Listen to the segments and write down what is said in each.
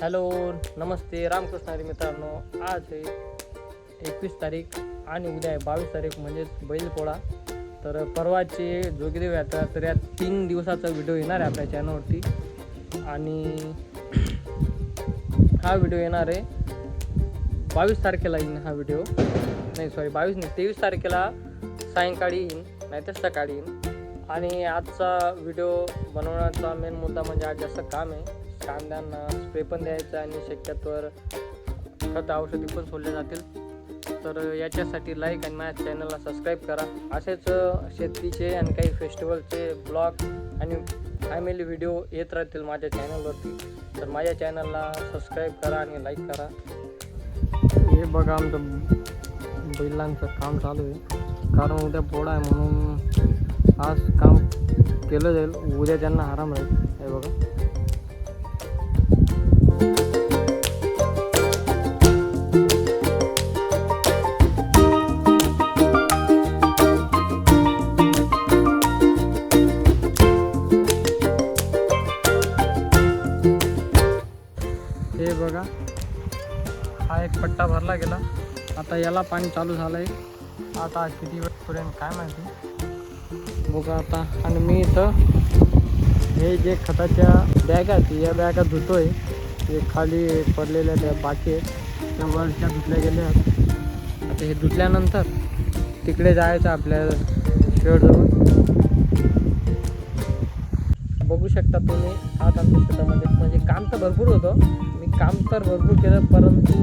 Hello नमस्ते रामकृष्णारी मित्रांनो. आज आहे एकवीस तारीख आणि उद्या आहे बावीस तारीख म्हणजेच बैलपोळा. तर परवाची जोगदेव यात्रा तर या तीन दिवसाचा व्हिडिओ येणार आहे आपल्या चॅनलवरती आणि हा व्हिडिओ येणार आहे बावीस तारखेला येईन हा व्हिडिओ. नाही सॉरी बावीस नाही तेवीस तारखेला सायंकाळी येईन नाहीतर सकाळी येईन. आणि आजचा व्हिडिओ बनवण्याचा मेन मुद्दा म्हणजे आज जास्त काम आहे. कांद्यांना स्प्रे पण द्यायचा आणि शक्यतोवर खत औषधी पण सोडले जातील. तर याच्यासाठी लाईक आणि माझ्या चॅनलला सबस्क्राईब करा. असेच शेतीचे आणि काही फेस्टिवलचे ब्लॉग आणि फॅमिली व्हिडिओ येत राहतील माझ्या चॅनलवरती तर माझ्या चॅनलला सबस्क्राईब करा आणि लाईक करा. हे बघा आमचं बैलांचं काम चालू आहे. कारण उद्या पोळा आहे म्हणून आज काम केलं जाईल. उद्या त्यांना आराम राहील. हे बघा. हे बघा हा एक पट्टा भरला गेला. आता याला पाणी चालू झालं आहे आता किती वेळपर्यंत काय माहिती? बघा आता आणि मी इथं हे जे खताच्या बॅग आहेत या बॅगा धुतोय. ते खाली पडलेल्या त्या बाकी आहेत. त्या वरच्या धुतल्या गेल्या आता हे धुतल्यानंतर तिकडे जायचं आपल्या शेडजवळ बघू शकता तुम्ही आज आमच्या शेतामध्ये म्हणजे काम तर भरपूर होतं. मी काम तर भरपूर केलं परंतु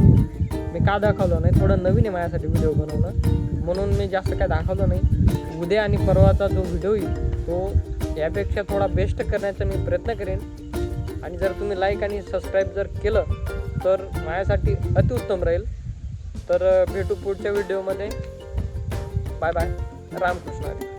मी का दाखवलं नाही थोडं नवीन आहे माझ्यासाठी व्हिडिओ बनवणं. म्हणून मी जास्त काय दाखवलं नाही. उद्या आणि परवाचा जो व्हिडिओ येईल तो यापेक्षा थोडा बेस्ट करण्याचा मी प्रयत्न करेन. आणि जर तुम्ही लाईक आणि सबस्क्राईब जर केलं तर माझ्यासाठी अतिउत्तम राहील. तर भेटू पुढच्या व्हिडिओमध्ये बाय बाय रामकृष्ण हरी.